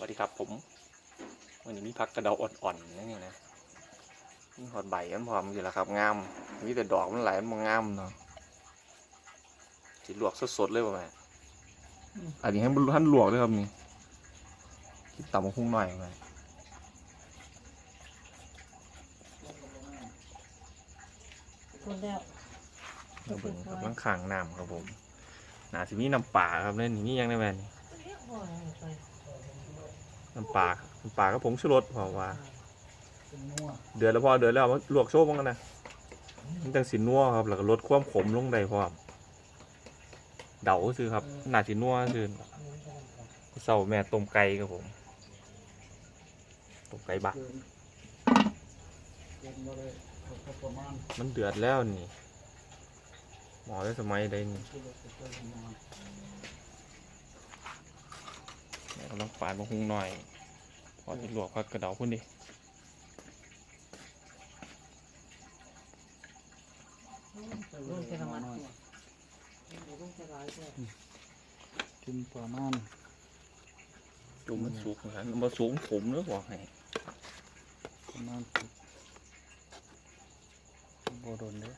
สวัสดีครับผมวันนี้มีพักกระเดาอ่อนๆนั่นนี่นะมีหอดใบมันพร้อมอยู่แล้วครับงามมีแต่ดอกมันไหลายมันบ่งามเนาะสิลวกสดๆเลยป่ะแม่อันนี้ให้มันท่านลวกเลยครับนี่คิดต่ำมาคุ้งหน่อยไปคนแล้วเราเบิ่งกำลังข้างน้ำครับผมน่าสิมีน้ำป่าครับเล่นนี่ยังได้แม่นี่ น้ำป่าน้ำป่าก็ผงชูรสเพราะว่าเป็นนัวเดือดแล้วพอเดือดแล้วเอามาลวกโชว์บ้างกันนะมันจังสินัวครับแล้วก็ลดความขมลงได้พร้อมเดาซื้อครับน่าสินัวซื้อเศร้าแม่ต้มไก่ครับผมต้มไก่บักเกินเกินมาเลยเขาก็ประมาณมันเดือดแล้วนี่หมอได้สมัยใดนี่ ที่เราจะเจอประมาณ แม่ กำลังปาดมะฮุงหน่อย พอที่ลวกพักกระเดาพุ่นดิลูกจะทำอะไรลูกจะร้ายเลยกินประมาณจุ่มมันสุกนะครับมันมาสูงผมเนื้อบอกให้ประมาณสิบโบโดนเลย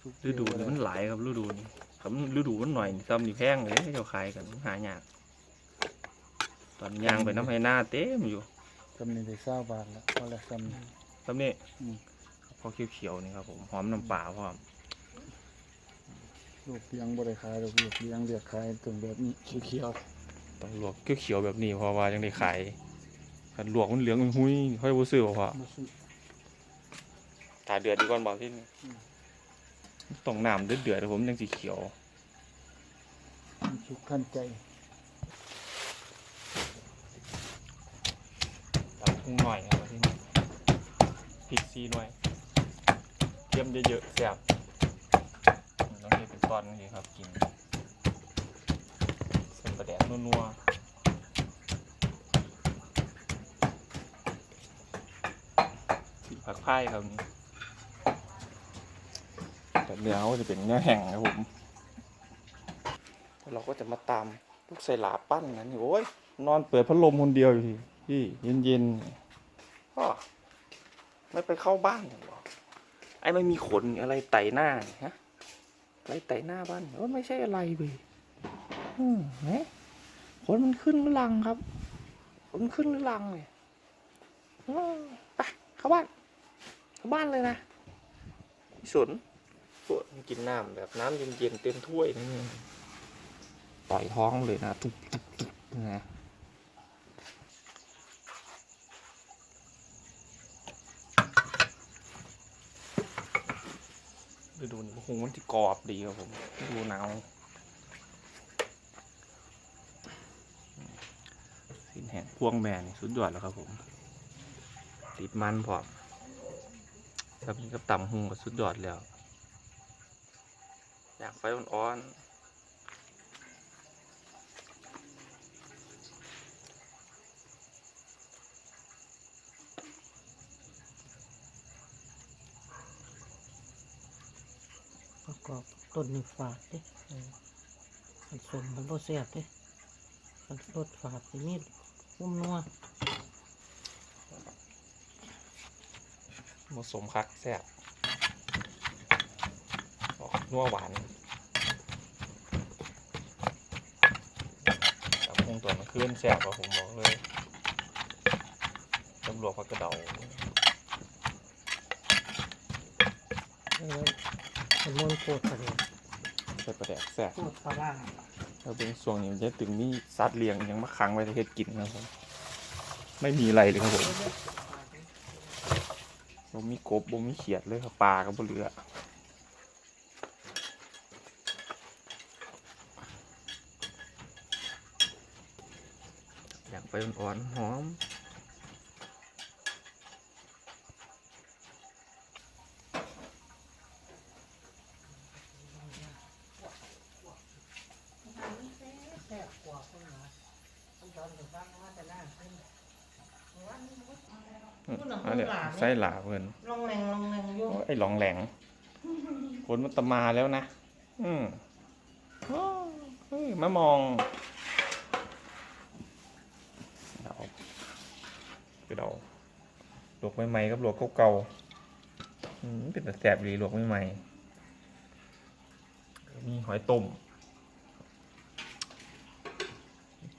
ทุกฤดูนี้มันหลายครับฤดูนี้ครับฤดูมันหน่อยซ้ำนี่แพงเลยให้เจ้าขายกันหายาก ตอนยางไปน้ำให้หน้าเต็มอยู่จำนี่ได้เศร้าบาทแล้วพอแล้วจำนี่ซ้ำนี่อืม พอเขียวๆนี่ครับผมหอมน้ำปลาพร้อมลูกเลี้ยงบ่ได้ขายลูกลูกเลี้ยงเรียกขายตรงแบบนี้เขียวต้องลวกเขียวๆแบบนี้เพราะว่ายังได้ขายคันลวกมันเหลืองมันหุ้ยค่อยบ่ซื้อเพราะๆมาซื้อถ้าเดือดดีก่อนบอกที่นี่อืม ต้องน้ำเดือดๆผมยังสีเขียวมันสุกขั้นใจ ตับพุงหน่อยครับที่นี่พริกซีหน่อยเทียมเยอะๆแซ่บต้องเฮ็ดเป็นตอนนี้ครับกินเส้นปลาแดกนัวๆสีผักไผ่ครับนี่แต่เนื้อเขาจะเป็นเนื้อแห้งครับผมเราก็จะมาตามลูกใส่หลาปั้นนะนี่โอ้ยนอนเปิดพัดลมคนเดียวอยู่ที่ที่เย็นๆ พ่อไม่ไปเข้าบ้านเหรอไอ้ไม่มีขนอะไรไต่หน้าเนี่ยฮะอะไรไต่หน้าบ้านโอ้ยไม่ใช่อะไรเว้ยอืมเฮ้ขนมันขึ้นหรือลังครับขนมันขึ้นหรือลังเลยอืมไปเข้าบ้านเข้าบ้านเลยนะพี่สนปวดกินน้ำแบบน้ำเย็นๆเต็มถ้วยนี่ต่อยท้องเลยนะทุบทุบทุบนะ ฤดูนี้คงมันจะกรอบดีครับผมฤดูหนาวสินแหงพวงแม่นี่สุดยอดแล้วครับผมติดมันพร้อมครับนี่ก็ต่ำหุงก็สุดยอดแล้ว อยากไฟอ่อนระกอบ ต้นนี่ฝาดเด้มันสมมันบ่แซ่บเด้มันรสฝาดสิมีอุ้มนัวผสมคักแซ่บออกนัวหวานต่ำหุงตัวมันขึ้นแซ่บกว่าผมบอกเลยตำรวจพักกระเดา แล้วมันมวนโคตรเลยใส่ประแดกแซ่บโคตรปลาร้าแล้วเป็นช่วงนี้มันจะถึงมีสัตว์เลี้ยงยังมาขังไว้ในเฮ็ดกินนะครับผมไม่มีอะไรเลยครับผมบ่มีกบบ่มีเขียดเลยครับปลาก็บ่เหลืออยากไปอ่อนๆหอม แซ่บกว่าคนหนาต้องตอนถึงฟังว่าจะน่าขึ้น อันเนี้ย ไส้หลาเพิ่นลองแรงลองแรงอยู่โอ้ยไอ้หลองแหลงฝนมันตะมาแล้วนะ อืมโอ้เฮ้ยมามองเอาระเดาลวกใหม่ๆกับลวกเก่าๆอืมเป็นแต่แสบดีลวกใหม่ๆมีหอยต้ม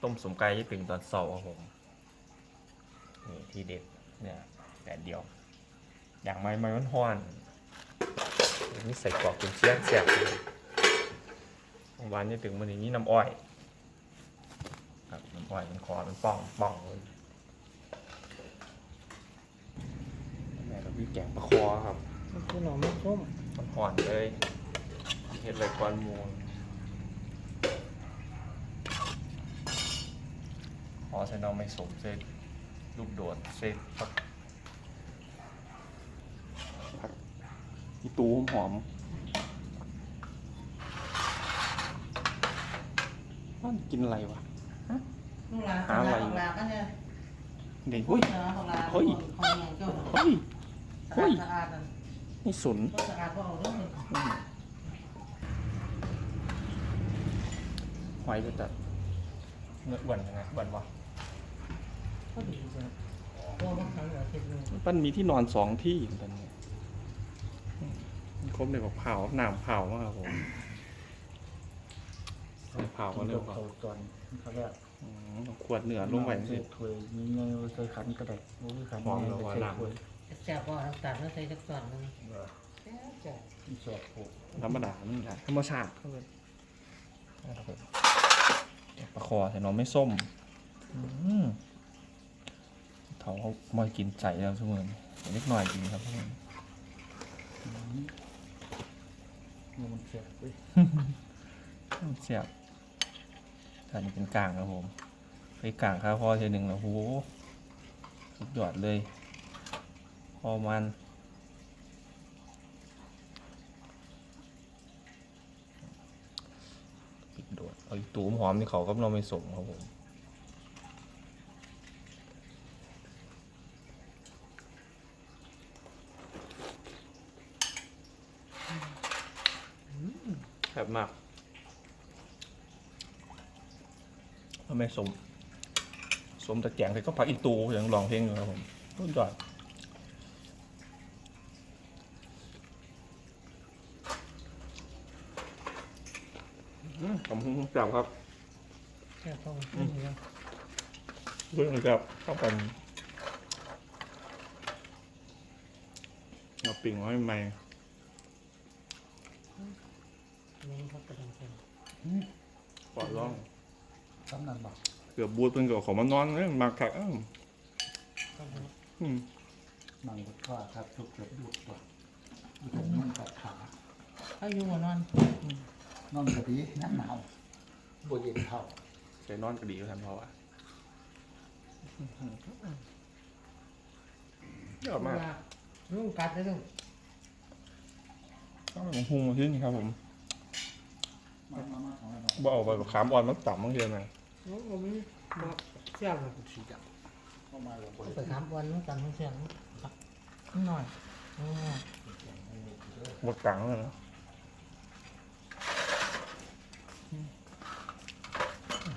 ต้มสมไก่ที่เป็นตอนเสาร์ครับผมนี่ที่เด็ดเนี่ยแดดเดียว อย่างไม้ไม้มันห้อนๆนี่ใส่กรอกกุนเชียงแสบเลยของหวานนี่ถึงมันอย่างนี้น้ำอ้อยครับน้ำอ้อยมันคอมันป่องป่องเลยแม่เราพี่แกงปลาคอครับมันคือหน่อไม้ส้มมันห่อนเลยเห็ดเลยกวนมูลขอใส่น้องไม่สมเส้นลูกโดดเส้นผักผักอี ตูหอมๆมันกินอะไรวะ ลูกหลานหาอะไร ของหลานก็เนี่ยเด็กเฮ้ยเนาะของหลานเฮ้ย ของแหงเจ้าเฮ้ยสะเฮ้อาดยสะอาดนั่นนี่สนก็สะอาดก็เอาเรื่องนี้อืมหอยจะตัดเนื้ออ้วนยังไงอ้วนวะก็ดีจ้ะพวกบางครั้งเราเสร็จเลยมันมีที่นอนสองที่ตอนนี้อืมมัน ครบเลยกับเผาหนามเผามากครับผมเอาเผาก็เร็วกว่าเขาตอนเขาแรกอืมเอาขวดเนื้อลงไปใส่สิ ถ้วยมีเงยใส่ขันก็ได้บ่มีขันมองแล้วว่าใส่น้ำถ้วยแซ่บพอน้ำตาลแล้วใส่จักส่วนหนึงเออแซ่บจ้ะที่สอบผูกธรรมดามันนะธรรมชาติครับผมนะครับผมปลาคอใส่น้องไม่ส้มอืมเขาเขามากินใจแล้วทุกคนเล็กหน่อยกินครับทุกคนนี่ มันแสบเว้ยเสียบอันนี้เป็นกลางครับผม ไปกลางข้าวพอเทีหนึ่งแล้วโหสุดยอดเลย พอมันปิดโดดเอาตูมหอมที่เขาก็เราไม่สมครับผม บมากทำไมสม สมตะแกงแต่ก็พักอีตูอย่างลองเพลงอยู่ครับผมต้นจอดผมจับครับแซ่บพอขึ้วเพื่อนครับเข้ากันเราปิ่งไว้ใหม่ นี่เขากระดังเส้นปอดร้องซ้ำนั่นบ่เกือบบูดเพิ่นก็เอาเขอมานอนเลยมาขักอ้าวก็เลยอืมนั่งบดว่าครับทุกเกือบดูดตัวอยู่ตรงนั้นกัดขาอายุว่านอนนอนกะดีน้ำหนาวบ่เย็นเท่าใส่นอนก็ดีกว่าทันเพราะว่าเยอดมากลุงกัดเลยลุงต้องเป็นพุงมาที่นี่ครับผม มามามาเอาไว้หน่อยบ่เอาไปขามอ่อนมันต่ำบางทีนะลุงผมบอกแซ่บเลยสีดำเอาไปถามวันนู้นกันทั้งเสียงครับหน่อยอืมหมดกลางแล้วนะ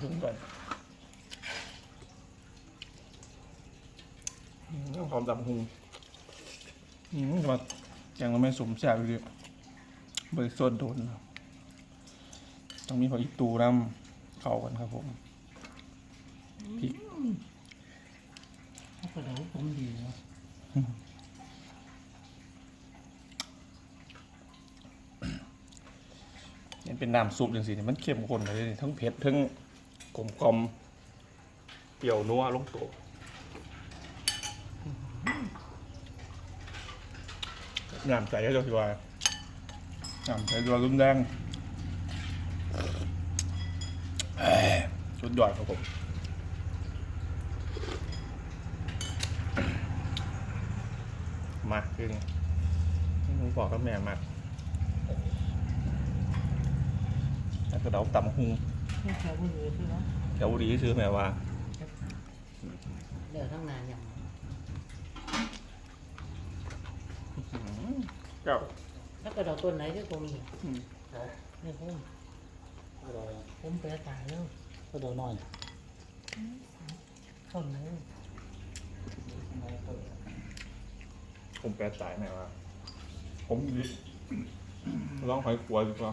ถึงก่อนอืมหอมดำหุงอืมมาอย่างเราไม่สมแสบเลยบริสุทธิ์โดนนะ ต้องมีผักอีตูน้ำเข้ากันครับผมพริกเขากระดังผมดีเนาะนี่เป็นน้ำซุปอย่างสิมันเข้มข้นเลยนี่ทั้งเผ็ดทั้งกลมกลอมเปรี้ยวนัวลงตัวน้ำใจก็จะสิว่าน้ำใจตัวรุนแรงเอ้ย สุดยอดครับผมมาคือนี่ผมบอกกับแม่มาแล้วก็เดาตำหุงไม่แค่พูดเลยคือเนาะแถวบุรีซื้อแม่ว่าเดี๋ยวทั้งนานอย่างเจ้าถ้ากระดังต้นไหนที่ตรงนี้อืมเนี่ยผม ก็ได้ผมแปลตายแล้วก็ได้น้อยต้นไหนนต้นผมแปลสายไหนวะผมดิร้องหอยขวดีกว่า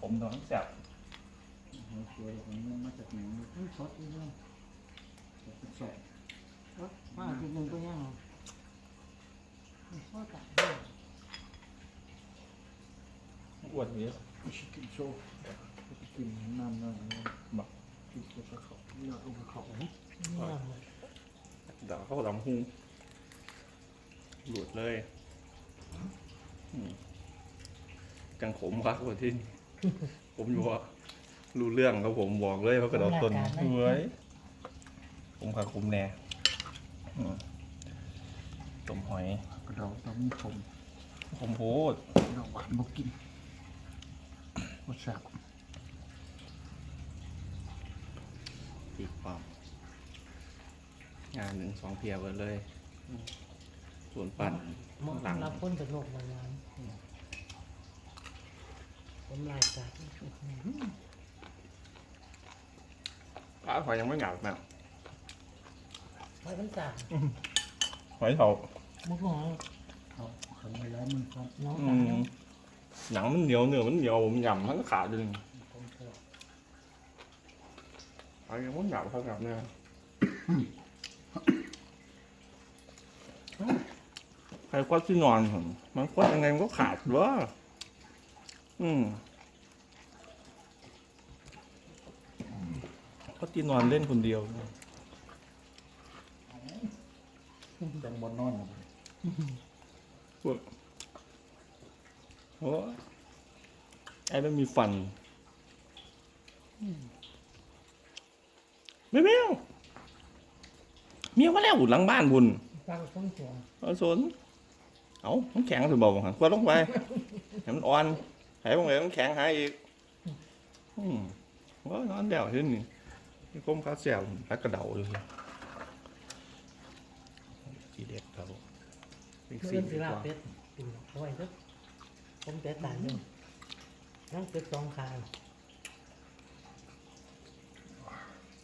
ผมนอนแสบหัวสวยของมันมาจากไหนเฮ้ยซอสอีกแล้วเป็นสองมาทีหนึงก็ยัง พ่อตายอ้วนนี้ชิคกี้โซ่กินน้ำน้ำบักกินกี่ยวกับเขาเนื้อลงเขาเลยเดี๋ยวเขาลำหูหลุดเลยอืมจังขมครับวันที่ผมอยู่ว่ารู้เรื่องครับผมบอกเลยเขากระโดดต้นเฮ้ยผมขาคุมแน่ต้มหอย กระเราต้องมีผมผมโพดเราหวานบ่กินรสชาติตีความงานหนึ่งสองเพียเบิดเลย ส่วนปั่นเหมาะหลัง สำหรับคนสนุกมานานผมรายการอ้าวหอยยังไม่หงาบแม่ไม่เป็นจ่าหอยเถา มุกน้อยเขาขังไว้แล้วมันก็น้องอืสาวมหนังมันเหนียวเนื้อมันเหนียวผมยำทั้งขาดเลยต้องเท่าหอยยังไม่หงาบเขาหงาบเนี่ยใครควัดที่นอนผมมันควัดยังไงมันก็ขาดวะอืมควัดที่นอนเล่นคนเดียวจังบนนอน โอ้ยไอ้ไม่มีฟันไม่แมวเมียมาแล้วหลังบ้านบุญฟังคนหัวเอาสนเอาน้ำแข็งถือบอกหันควัดลงไปให้มันอ่อนหายบางเลยน้ำแข็งหายอีกอืมว่านอนเดี่ยวที่นี่นี่ก้มขาเสียวพักกระเดาอยู่สิสีเด็ดครับ เป็นเพื่สีอนดีสิลากว่าเป็ดกินเอาไว้ครับผมเป็ดตายอยู่นั่งเป็ดสองคาง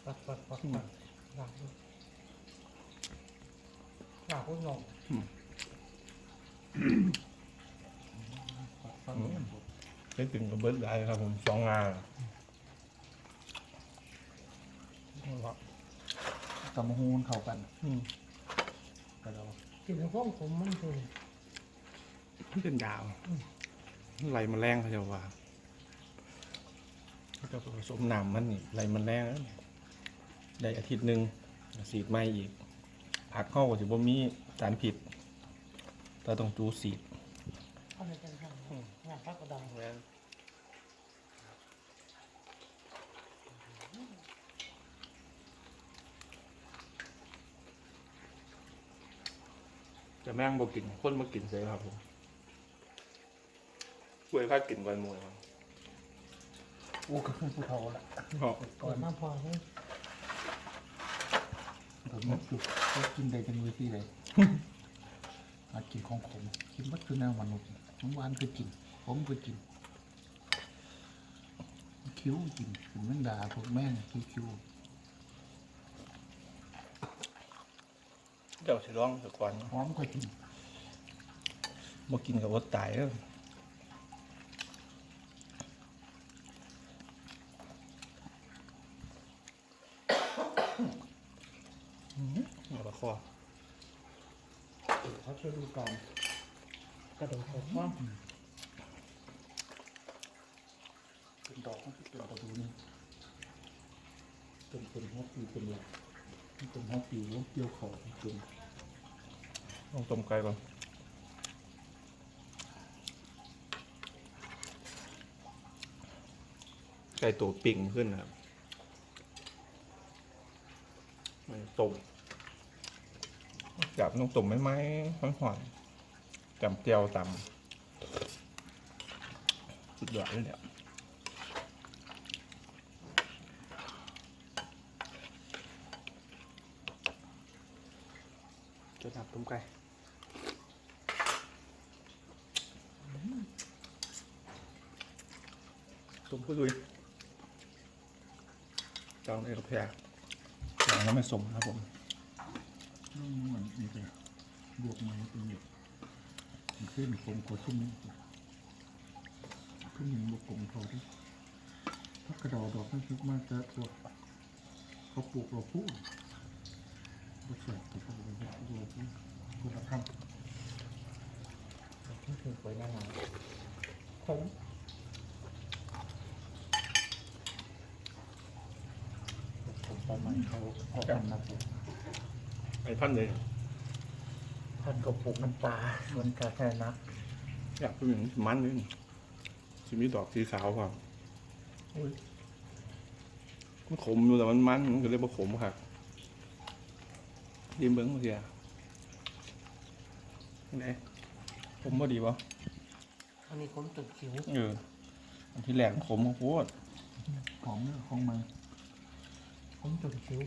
ปัดปัดปัดปัดลากด้วยลากคนหนองฟังได้ถึงกับเบิร์ดได้ครับผมสองงานตำหูนเข้ากันอืมกระเรา กินแล้วก็ผมมันคือมันเป็นดาวไหลแมันแรงเขาจะว่าเขาจะผสมน้ำมันนี่ไหลแมันแรงแล้วนี่ได้อาทิตย์หนึ่งสีดไม่อีก ผักเข้าก็ถือว่ามีสารผิดแต่ต้องจูสีดเอาไปจังทำงานพักกระดัง จะแม่งบอกกินคนมากินเลยครับผมกล้วยพากินกันมวยครับโอ้ก็คือผู้เฒ่าละเพราะก่อนมาพอให้ผมนึกอยู่ก็กินได้จังเลยที่ไหนมากินของขมกินวัตถุแนวมนุษย์น้ำหวานก็กินผมก็กิน คิ้วกินถึงแมงดาพวกแม่งคิ้ว เดี๋ยวสิร้องสักวันๆหอมก็กินมากินกับวัดตายแล้วเอาละคอเขาช่วยดูก่อนกระโดดตกว่าเป็นดอกมันเป็นประตูนี่เป็นเป็นหัวปีเป็นหลัก เป็นหัวปีหัวเกี่ยวคอเป็นลองต้มไก่ก่อนไก่ตัวปิ่งขึ้นนะครับไม่ต้มจับน้องต้มไหมไหมหอนหอนๆจำเจียวตำสุดยอดเลยเนี่ยจะดับ ต้มไก่ต้มผู้ดุยจังเลยกับแพรอย่างก็ไม่สมครับผมน้องมันนี่ไปบวกมาเป็นเนี่ยมันขึ้นผมกดขึ้นนี่ขึ้นหนึ่งบวกกลมพอที่ถ้ากระดอดอกนั่นคือมากจะตัวเขาปลูกเราพูด ก็เสียบตัวเขาปลูกเราพูดคุณธรรมนี่คือไว้หน้านาวผมผมประมาณเขาเขาทำนะผมไอ้พันเลยท่านก็ปลูกน้ำปลาสวนกาแฟนักอยากเป็นอย่างมันเลยจะมีดอกสีขาวครับมันขมอยู่แต่มันมันมันก็เลยบ่ขมครับ ริมเบิ้งมาเสียไหนผมบ่ดีวะอันนี้ผมตึกคิ้วเอออันที่แหลกขมโคตรหอมเนี่ยของมันผมตึกคิ้ว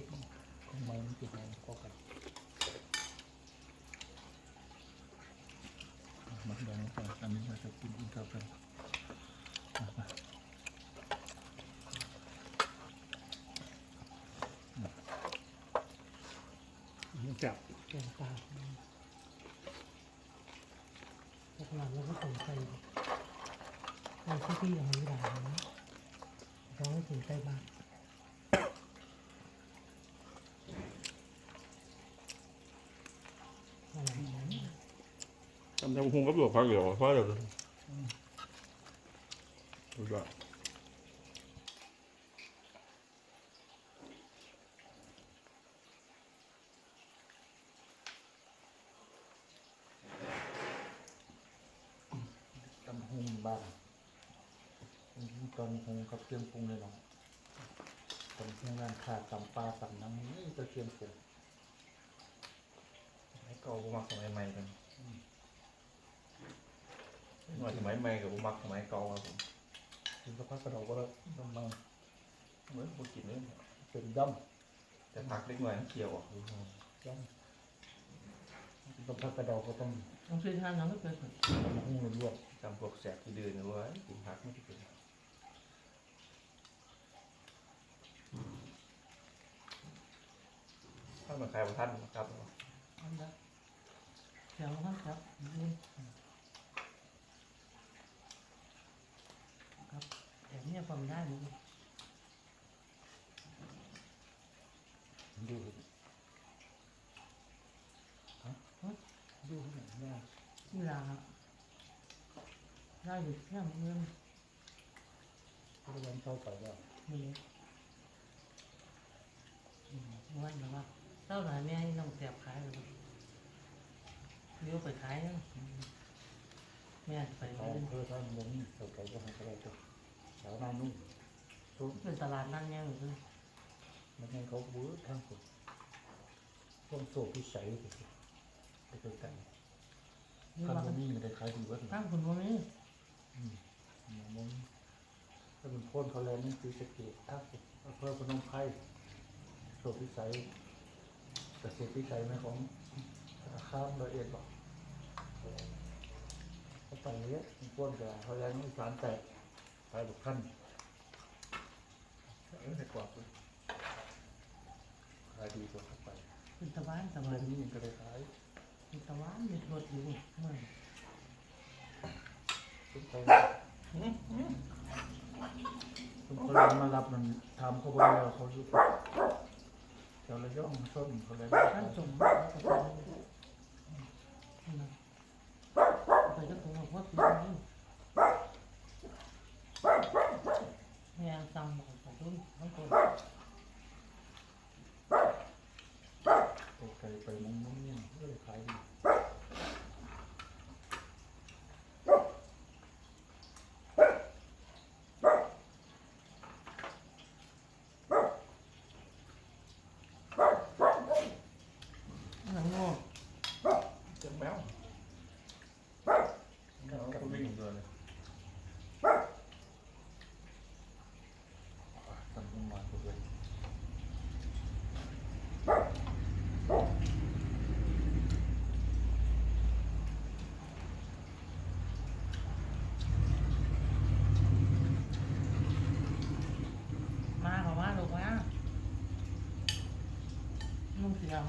ของมันมันติดอะไรก็กันมันแดงไปอันนี้เราจะกินอินเตอร์กันอะมา จับแกงปลาพวกเราเราก็สนใจในที่ที่เราไม่ได้นะเราไม่สนใจบ้างอะไรนะจำจำคงกับหลวงพักเดี๋ยวเพราะเดี๋ยวดูว่าตำหุงบ้างตอนหุงกับเค รื่องปรุงเลยเนาะตำหุงงานขาดตำปลาตำน้ำนี่ก็เครื่องปรุงให้เก่าบุมักสมัยใหม่กันหน่อยสมัยใหม่กับบุมักสมัยเก่าครับผมถึงกับพักกระดอกก็แล้วต้องมาเหมือนบุกินเลยเป็นย่แต่ผักเล็กหน่อยมันเคี่ยวออกำย่ำถึงกับพักกระดอกก็ต้องต้องซื้อทานน้ำก็เกิดตำหุงลวกจำพวกแสบที่เดินเอาไว้กินผักไม่ได้กิน ถ้าเหมือนใครบางท่านครับอันนั้นเดี๋ยวนครับนี่ครับแต่เนี่ยความได้มั้งดูฮะดูหน่อยเนี่ยเวลาได้อยู่แค่เมืองพระวันเข้าไปแล้วนี่วันแบบว่า เจ้าหน่ายแม่น้องแสบขายเลยเลี้ยวไปขายนะแม่ไปเขาเพื่อท่านมุ้งเข้าไปก็ให้เขาได้ตัวสาวนานุ่งทุกเป็นตลาดนั่นเนี่ยเลยมันให้เขาบื้อทางสุดต้องโซ่พิสัยไปสิไปเจอกันนี่ท่านว่ามุ้งนี่ได้ขายดีกว่าตั้งคนว่านี้มุ้งถ้าเป็นพ่นเขาแล้วนี่คือสเกตทักเพื่อพนมไพรโซ่พิสัย เกษตรพิสัยไหมของข้ามละเอียดบอกเขาไปเนี้ยพ่นกับเขาแล้วนี่สารแตกไปบุกท่านเออแต่กว่าขายดีกว่าเข้าไปเป็นตะวันตะตวัอนนนี้ก็เลยขายเป็นตะวันมีรถอยู่เมื่อทุกคนทุกคนมารับมันทำเขาบอกแล้วเขาอยู่ แถวระยองส้มเขาเลยท่านส่งมาแล้วก็ไปก็คงบอกว่าปีนี้แม่สั่งบอกของรุ่นทั้งคน ไกลไปมุ้งมุ้งเนี่ยก็เลยขายดี หนังงอ เจ็บ แมวเขาวิ่งเลย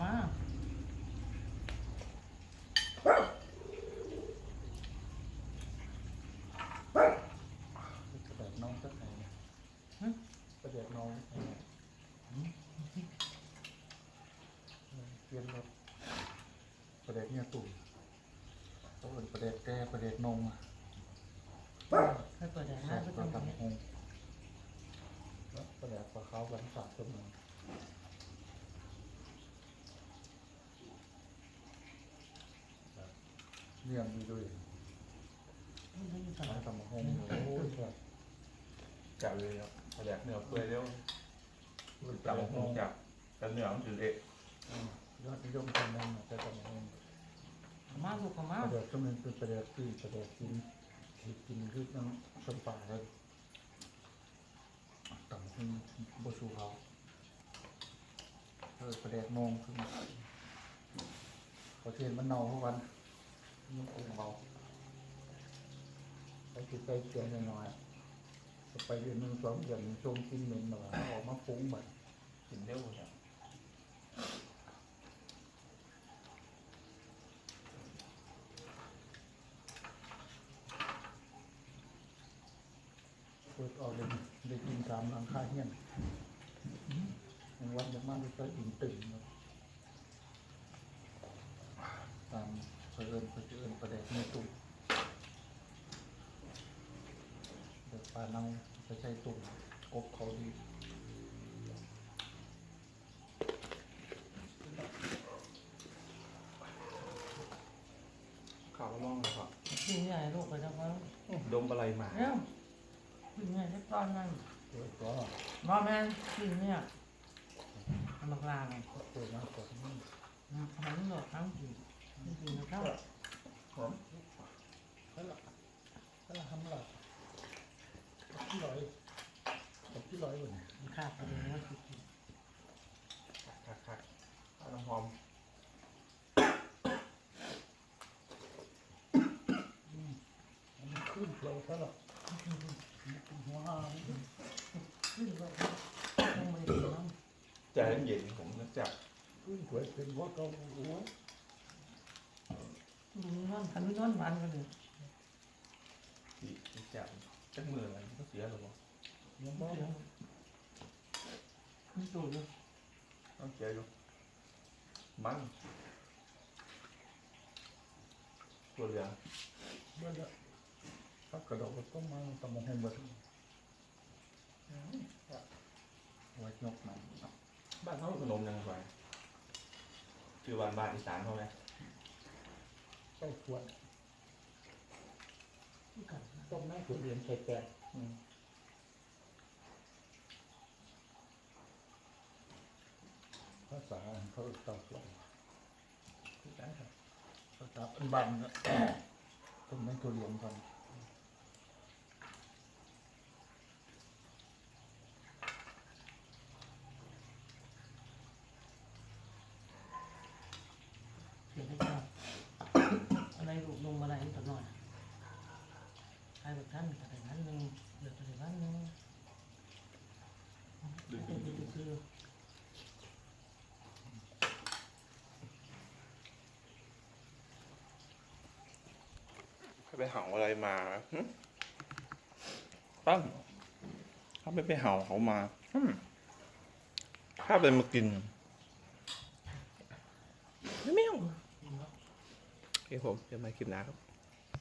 มา ประเด็กน้องสักไหนเนี่ย ฮะ ประเด็กน้องสักไหนเนี่ย เปลี่ยนรถประเด็กเนี่ยตุ่มตัวอื่นประเด็กแกประเด็กนงอะให้เปิดแดดหใส่น้าก็ปลาต้องตำเนี้ยหงแล้วประเด็กปลาขาววันสามชั่วโมงเนี่ยมีด้วยมันไม่มีปสาลาระตำหงโอ้ยแบบจับเลยครับแผลกเนื้อเปื่อยเร็วจับคงจับแต่เนื้อมันถือเละ ยอดนิยมคนนั้นจะตำหงมาลูกกับมาประเด็กก็มันเป็นประเด็กที่ประเด็กกินที่กินคือน้ำส้มปลาเลยต่ำหงบชูเขาเออประเด็กนงคือเขาเทียนมันเน่าทุกวันนุ่งองเขาไปกินไปเกลือหน่อยๆไปเดือนหนึ่งสองเดือนชมกินเหม็นหน่อยออกมาฟุ้งแบบ กินเร็วเนี่ย เปิดออกเลยได้กินตามหลังคาเฮียนอย่างวันจะมากก็อิ่มตื่นเนาะตามเพื่อนเพื่อนประเด็กในตุ่มเด็กปลาเน่าไปใช้ตุ่มกบเขาดีข่าวมองเลยครับ กินใหญ่ลูกไปแล้วก็ดมอะไรมา เนี่ยกินใหญ่ได้ตอนนั้น เปิดก็รอแม่นกินเนี่ยทำบักลาไงเปิดมากกว่านี้หันดอกทั้งกินกินนะครับหอมก็ละก็ละทำละที่ร้อยที่ร้อยวันมันขาดไปเลยว่าสิกินคักคักเอาน้ำหอมมันขึ้นเราก็ละหัวหาง ขึ้นก็ต้องมาดีน้ำใจเย็นๆผมนะจับขึ้นสวยเป็นว่าเขาหัวดูนอนทันนอนมันกันเลยที่ที่จับจักมืออะไรมันก็เสียหรอวะยังบ้ามันตูดเลยต้องเสียอยู่มันตัวเหลืองเมื่อละถ้ากระโดดก็มาตะมงให้หมด ไว้นกหนังบ้านเขาขนมยังไงคือบ้านบ้านอีสานเขาไหมใส่ขวดที่กัดต้มแม่ขวดเรียนใส่แปดภาษาเขาตอบว่าคือกันครับภาษาอันบันต้มแม่ขวดเรียนกัน เสียได้จ้าอะไรลูกลงมาอะไรต่อหน่อยใครแบบท่านแต่นั้นหนึ่งเดี๋ยวแต่นั้นหนึ่งดูดูดูคือ ไปเห่าอะไรมาหึปั้งเขาไม่ไปเห่าเขามาหึข้าไปมากินไม่ไม่เอาโอเคผมเดี๋ยวมาคลิปหน้าครับ